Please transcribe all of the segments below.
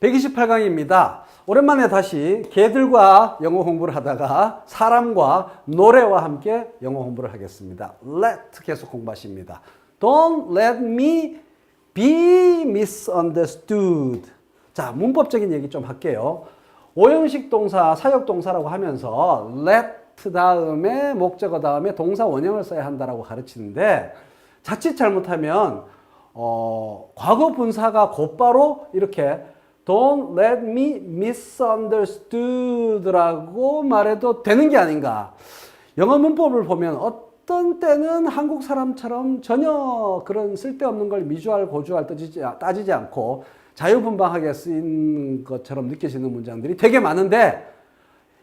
128강입니다. 오랜만에 다시 개들과 영어 공부를 하다가 사람과 노래와 함께 영어 공부를 하겠습니다. Let 계속 공부하십니다. Don't let me be misunderstood. 자, 문법적인 얘기 좀 할게요. 오형식 동사, 사역 동사라고 하면서 let 다음에 목적어 다음에 동사 원형을 써야 한다라고 가르치는데 자칫 잘못하면 어, 과거 분사가 곧바로 이렇게 Don't let me misunderstood라고 말해도 되는 게 아닌가. 영어 문법을 보면 어떤 때는 한국 사람처럼 전혀 그런 쓸데없는 걸 미주알, 고주알 따지지, 따지지 않고 자유분방하게 쓰인 것처럼 느껴지는 문장들이 되게 많은데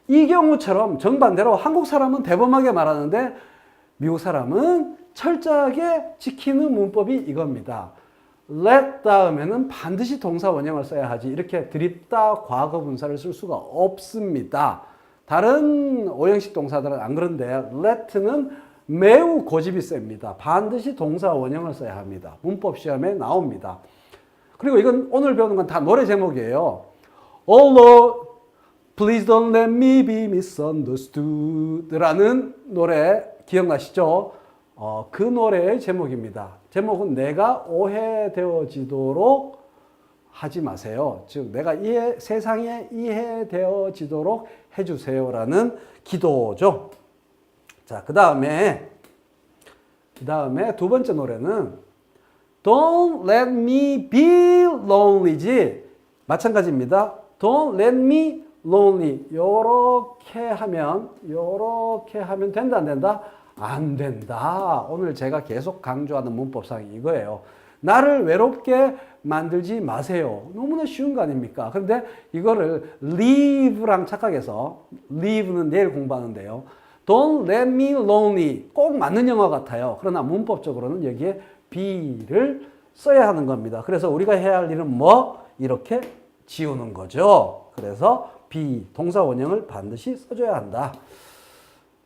이 경우처럼 정반대로 한국 사람은 대범하게 말하는데 미국 사람은 철저하게 지키는 문법이 이겁니다. Let 다음에는 반드시 동사 원형을 써야 하지 이렇게 드립다 과거 분사를 쓸 수가 없습니다. 다른 오형식 동사들은 안 그런데 let는 매우 고집이 셉니다. 반드시 동사 원형을 써야 합니다. 문법 시험에 나옵니다. 그리고 이건 오늘 배우는 건 다 노래 제목이에요. Although Please don't let me be misunderstood 라는 노래 기억나시죠? 어, 그 노래의 제목입니다. 제목은 내가 오해되어지도록 하지 마세요. 즉, 내가 이해, 세상에 이해되어지도록 해주세요라는 기도죠. 자, 그 다음에, 그 다음에 두 번째 노래는 Don't let me be lonely지. 마찬가지입니다. Don't let me lonely. 요렇게 하면, 요렇게 하면 된다, 안 된다? 안 된다. 오늘 제가 계속 강조하는 문법상이 이거예요. 나를 외롭게 만들지 마세요. 너무나 쉬운 거 아닙니까? 그런데 이거를 leave랑 착각해서, leave는 내일 공부하는데요. Don't let me lonely. 꼭 맞는 영어 같아요. 그러나 문법적으로는 여기에 be를 써야 하는 겁니다. 그래서 우리가 해야 할 일은 뭐? 이렇게 지우는 거죠. 그래서 be, 동사 원형을 반드시 써줘야 한다.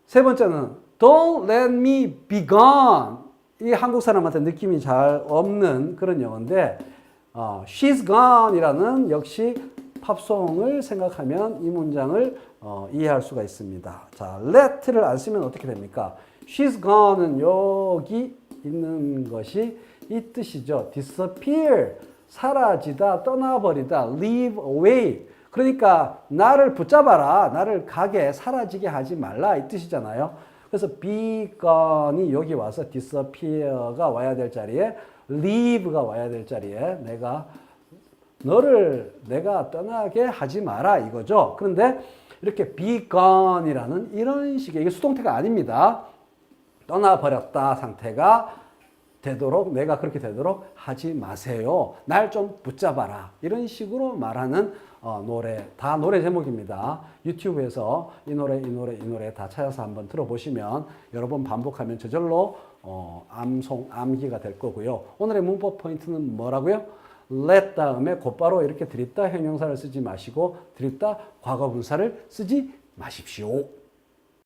세 번째는 Don't let me be gone. 이 한국 사람한테 느낌이 잘 없는 그런 영어인데 어, She's gone이라는 역시 팝송을 생각하면 이 문장을 어, 이해할 수가 있습니다. 자, let를 안 쓰면 어떻게 됩니까? She's gone은 여기 있는 것이 이 뜻이죠. disappear, 사라지다, 떠나버리다, leave away. 그러니까 나를 붙잡아라, 나를 가게, 사라지게 하지 말라 이 뜻이잖아요. 그래서 gone이 여기 와서 disappear가 와야 될 자리에 leave가 와야 될 자리에 내가 너를 내가 떠나게 하지 마라 이거죠. 그런데 이렇게 gone이라는 이런 식의 이게 수동태가 아닙니다. 떠나버렸다 상태가 되도록 내가 그렇게 되도록 하지 마세요. 날 좀 붙잡아라. 이런 식으로 말하는 어, 노래 다 노래 제목입니다. 유튜브에서 이 노래 이 노래 이 노래 다 찾아서 한번 들어보시면 여러 번 반복하면 저절로 어, 암송 암기가 될 거고요. 오늘의 문법 포인트는 뭐라고요? let 다음에 곧바로 이렇게 드립다 형용사를 쓰지 마시고 드립다 과거 분사를 쓰지 마십시오.